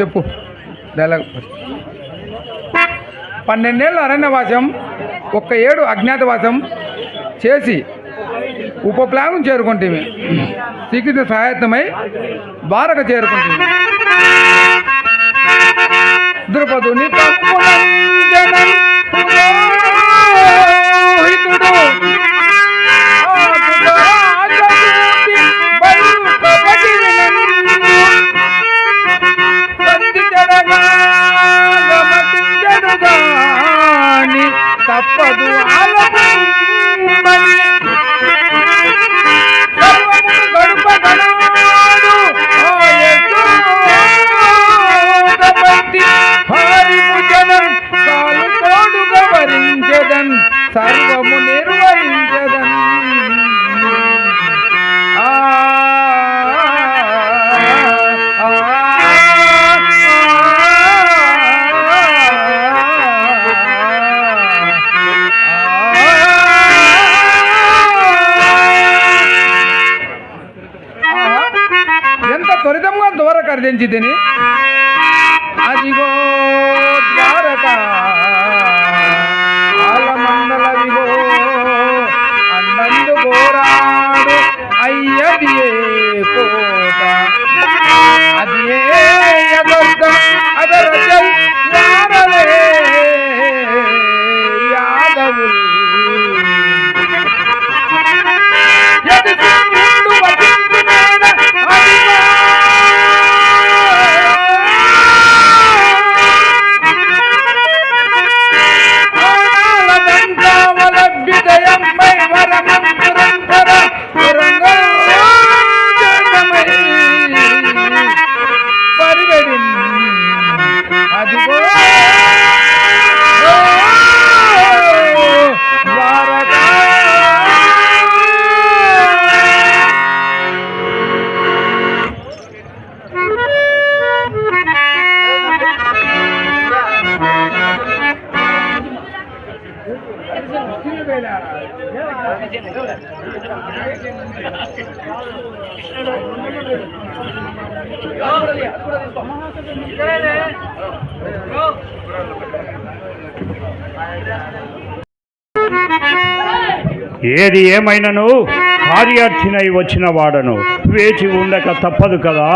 చెప్పు. డైలాగ్ పన్నెండేళ్ళు అరణ్యవాసం ఒక్క ఏడు అజ్ఞాతవాసం చేసి ఉపప్లాగం చేరుకుంటేమి. శ్రీకృష్ణ సహాయతమై ద్వారక చేరుకుంటుంది ద్రుపదుని ద్వారక ఏది ఏమైనను? కార్యార్థినై వచ్చిన వాడను. వేచి ఉండక తప్పదు కదా.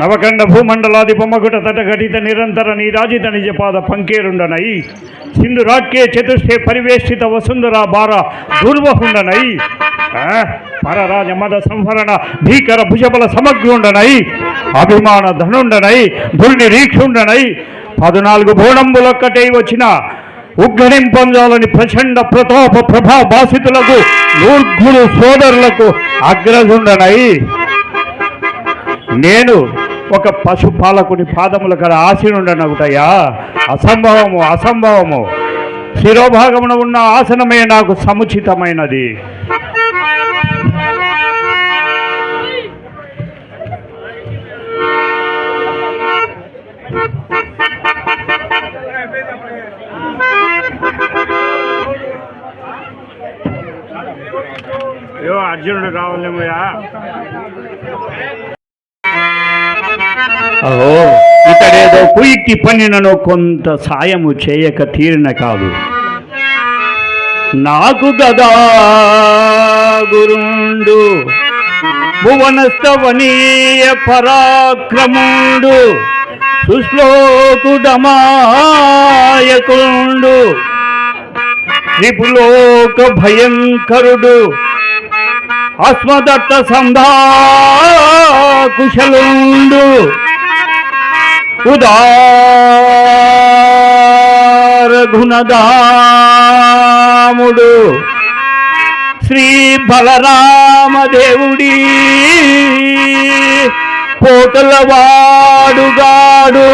నవకండ భూమండలాది బొమ్మగుట తటఘటిత నిరంతర నీరాజిత నిజపాద పంకేరుండనై సింధు రాట్కే చతుష్ఠే పరివేష్టిత వసుంధరా బార దుర్వహుండనై పరరాజ మద సంహరణ భీకర భుజబల సమగ్రుండనై అభిమాన ధనుండనై దుర్నిరీక్షుండనై పద్నాలుగు బోడంబులొక్కటై వచ్చిన ఉగ్గడింపంజాలని ప్రచండ ప్రతాప ప్రభా బాసితులకు నూర్ఘులు సోదరులకు అగ్రజుండనై. నేను ఒక పశుపాలకుని పాదముల కడ ఒకటయ్యా అసంభవము అసంభవము. శిరోభాగమున ఉన్న ఆసనమే నాకు సముచితమైనది. అయ్యో అర్జునుడు రావాలేమయ్యా అహో ఇతడేదో కుయిక్కి పనినను కొంత సాయము చేయక తీరిన కాదు. నాకు గదా గురుండు భువనస్తవనీయ పరాక్రముండు సుశ్లోకుడమాయకుండు. త్రిపులోక భయంకరుడు అస్మదత్త సంధా కుశలుండు శ్రీ బలరామదేవుడి పోతల వాడుగాడు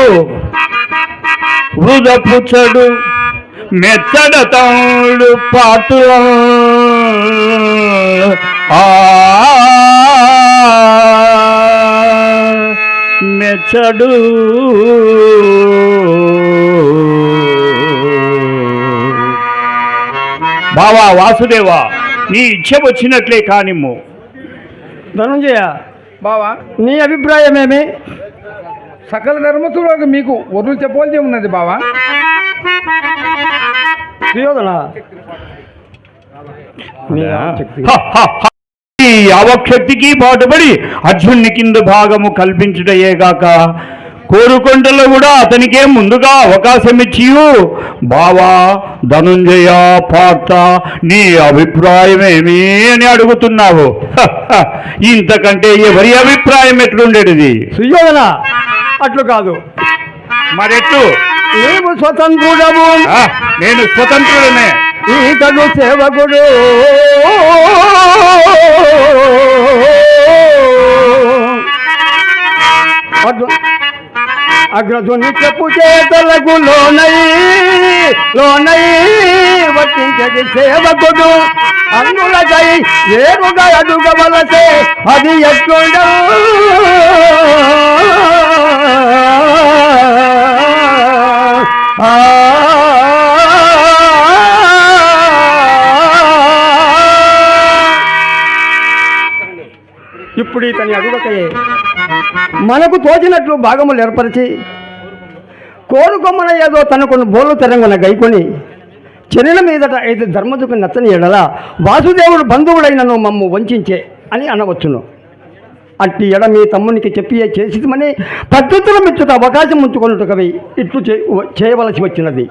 మెచ్చడతడు పాతుల ఆ మెచ్చడు. బావా వాసుదేవా నీ ఇచ్చ వచ్చినట్లే కానిమ్ము. ధనుంజయ బావా. నీ అభిప్రాయం ఏమి సకల ధర్మతులకు మీకు వరులు చెప్పవలసి ఉన్నది బావా. సుయోధన నీ ఆసక్తి. హ, హ, హ. ఈ అవక్షక్తికి పాటుపడి అర్జున్ని కింద భాగము కల్పించుటయేగాక కోరుకొండలో కూడా అతనికే ముందుగా అవకాశం ఇచ్చి బావా ధనుంజయ పార్త నీ అభిప్రాయమేమి అని అడుగుతున్నావు. ఇంతకంటే ఎవరి అభిప్రాయం ఎట్లుండేది సుయోధన అట్లు కాదు. మరెట్లు నీవు స్వతంత్రుడము నేను స్వతంత్రుడనే. ఈతడు సేవకుడు. అగ్రధుని చెప్పు చేతలకు లోనై లోనై వర్తించది సేవకుడు. అందులకై వేరుగా అడుగవలసే అది ఎట్లుండ. ఇప్పుడు ఇతని అడుగకయే మనకు తోచినట్లు భాగములు ఏర్పరిచి కోరుకొమ్మన ఏదో తనకున్న బోలు తెరంగున గైకొని చెరిన మీదట ఐదు ధర్మదుకు నచ్చని ఎడల వాసుదేవుడు బంధువుడైనను మమ్ము వంచే అని అనవచ్చును. అట్టి ఎడ మీ తమ్మునికి చెప్పి చేసిమని పద్ధతులు మెచ్చుట అవకాశం ఉంచుకొనుటకవి ఇట్లు చేయవలసి వచ్చినది.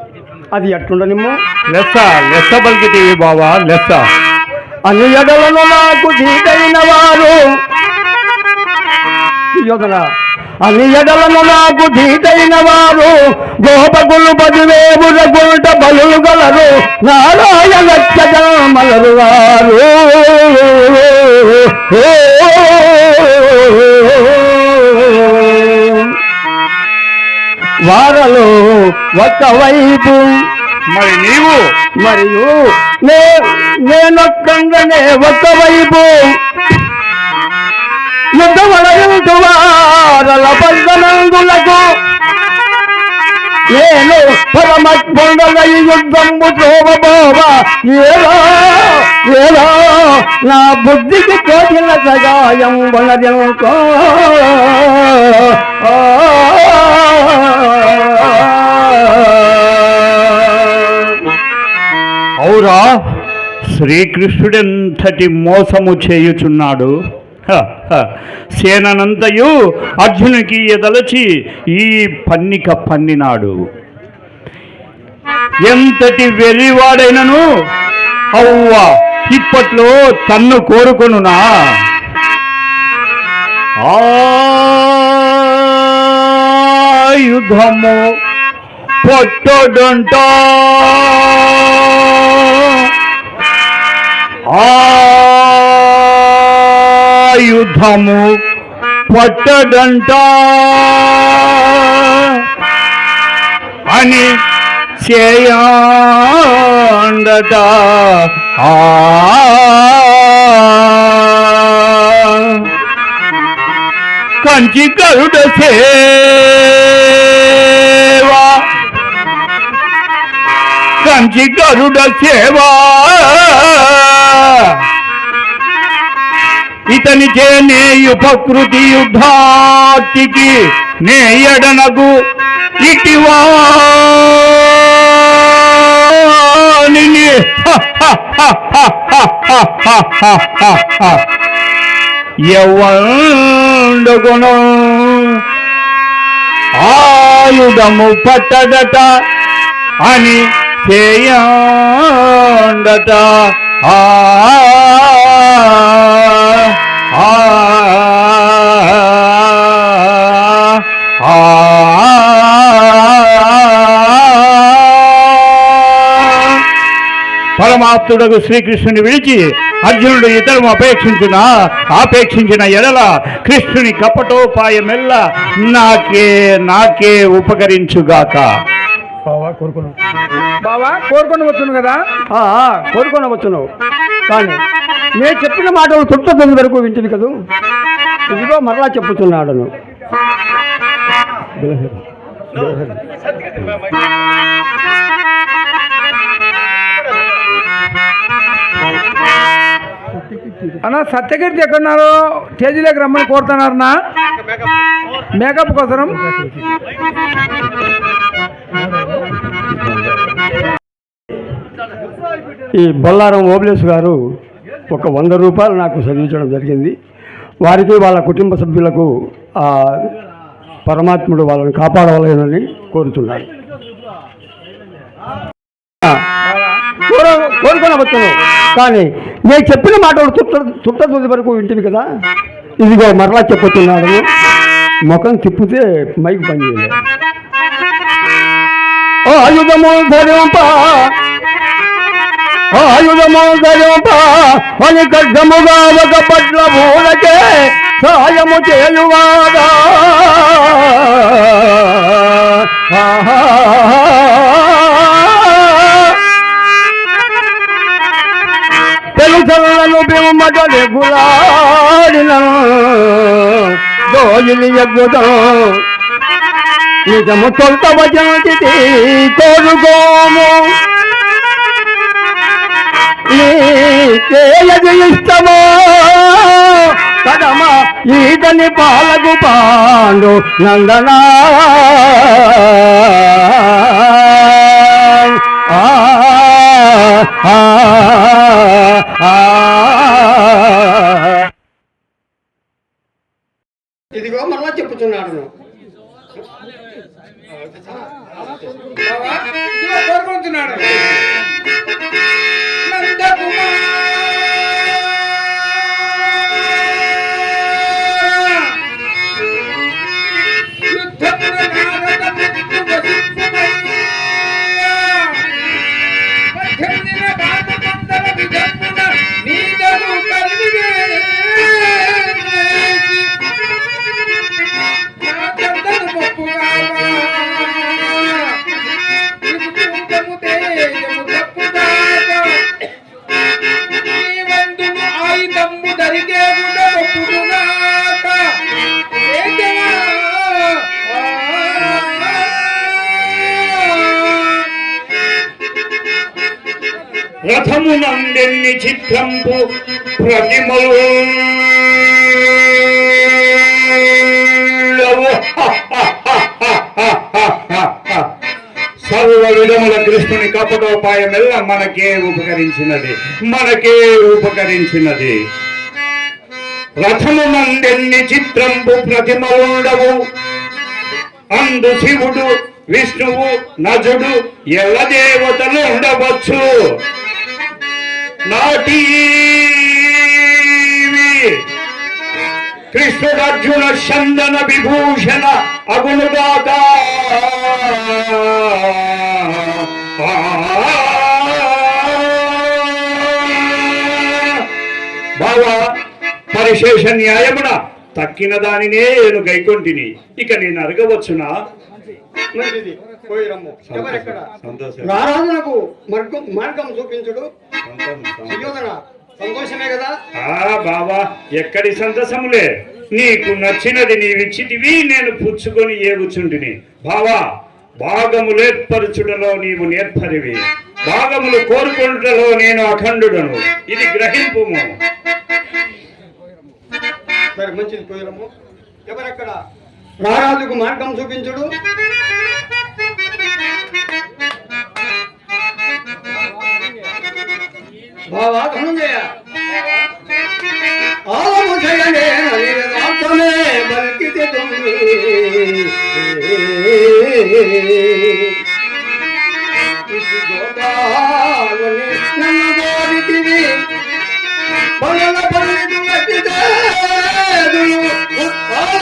అది అట్లుండనిమ్ము? లెస్స లెస్స బావా లెస్స. అన్ని ఎడలను నాకు వారు యోధన అన్ని ఎడలను నాకు ధీటైన వారు గోపకులు పదివేవుల గుంట బలులు గలరు నారాయణ మలరు వారు వారలో ఒకవైపు. మరి నీవు? మరియు నే నేనొక్కంగానే ఒకవైపు. యుద్ధవలయువారల పద్దనందులకు నేను పరమ కొండలై యుద్ధంబు ఏదో ఏదో నా బుద్ధికి తోచిన సగాయం వనదెంకో అవురా శ్రీకృష్ణుడెంతటి మోసము చేయుచున్నాడు? సేననంతయు అర్జునికి ఎదలచి ఈ పన్నిక పన్నినాడు. ఎంతటి వెర్రివాడైనను అవ్వ ఇప్పట్లో తన్ను కోరుకొనునా? ఆయుధము పొట్టడంట? ఆయుధము పట్టడంట అని చేయండట ఆ. కంచి కరుడ సేవా. కంచి గరుడ సేవా. ఇతని చేనేయు ప్రకృతి యుద్ధాతికి నే ఎడనగు ఇటివా ఎవండుగును ఆయుధము పట్టడట అని చేయండట. పరమాత్ముడకు శ్రీకృష్ణుని విడిచి అర్జునుడు ఇతరం అపేక్షించిన ఆపేక్షించిన ఎడల కృష్ణుని కపటోపాయమెల్ల నాకే నాకే ఉపకరించుగాక కోరుకున్నాను బావా కోరుకొని వచ్చును కదా కోరుకొనవచ్చును. కానీ నేను చెప్పిన మాటలు చుట్ట వరకు వింటుంది కదూ? ఇదిగో మరలా చెప్పుతున్నాడను అన్న సత్యకీర్తి ఎక్కడున్నారు? స్టేజీలోకి రమ్మని కోరుతున్నారన్నా? మేకప్ కోసం ఈ బొల్లారం ఓబ్లేస్ గారు ఒక వంద రూపాయలు నాకు చదివించడం జరిగింది. వారికి వాళ్ళ కుటుంబ సభ్యులకు పరమాత్ముడు వాళ్ళని కాపాడవలేనని కోరుతున్నాను. ఆ, కానీ నేను చెప్పిన మాటలు తుట్ట చుట్ట వరకు వింటివి కదా. ఇదిగో మరలా చెప్పుతున్నాడు ముఖం తిప్పితే మైక్ పనిచేయలేదు. ఆయుధము ధరింప ఆయుధము ధరింప అని ఖడ్గముగా ఒక పట్ల మూలకే సాయము చేయువాడా. తెలుసలను బిమ్మటలు గులాడిన దోయిలి ఎగ్గుదాం నిజము తొలత వచనతి కోరుకోము. నీకేయది ఇష్టమో కదమ ఈతని పాలకు పాండు నందనా. ఇదిగో మరలా చెప్పుతున్నాడు కోరుకుంటున్నాడు ఆయుధము చిత్రంపు ప్రతిమలు. సర్వ విధముల కృష్ణుని కపటోపాయమెల్ల మనకే ఉపకరించినది. మనకే ఉపకరించినది. రథము మందెన్ని చిత్రంపు ప్రతిమలుండవు. అందు శివుడు విష్ణువు నజుడు ఎల్ల దేవతలు ఉండవచ్చు. కృష్ణుడర్జున చందన విభూషణ అగునుగాక బావా పరిశేష న్యాయమున తక్కిన దానినే నేను గైకొంటిని ఇక నేను అడగవచ్చునా మంచిది పోయిరమ్ము. ఎవరెక్కడ? సంతోషం. రారాజునకు మార్గం మార్గం చూపించుడు. సుయోధన సంతోషమే కదా? ఆ బావా ఎక్కడి సంతసములే నీకు నచ్చినది నీవిచ్చితివి నేను పుచ్చుకొని ఏగుచుంటిని బావా భాగములు ఏర్పరచుటలో నీవు నేర్పరివి. భాగములు కోరుకొనుటలో నేను అఖండుడను. ఇది గ్రహింపుము. సరే మంచిది పోయిరమ్ము. ఎవరెక్కడ? రారాజుకు మార్గం చూపించుడు. బావా ధనుంజయ. ఆలము చేయనే రాత్రమే బల్కితే తొమ్మిది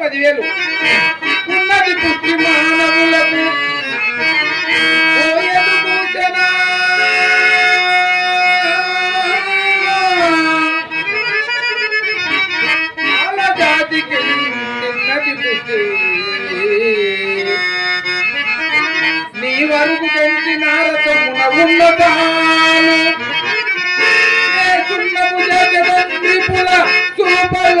పదివేలు. ఉన్నది పుట్టి మానవులకు నీ వరకు పెంచిన రథమున ఉన్నదాను జగన్ త్రిపుల సూపర్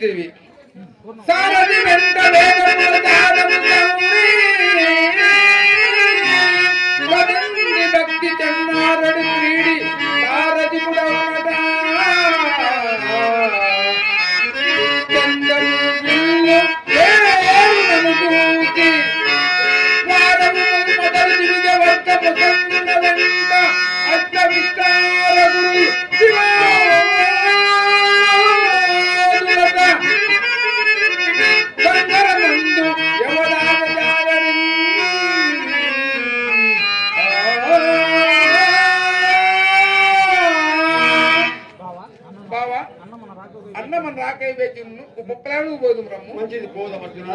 திருவி. சாரதி வெங்கடே పోదు బ్రహ్మ మంచిది పోదాం అర్జున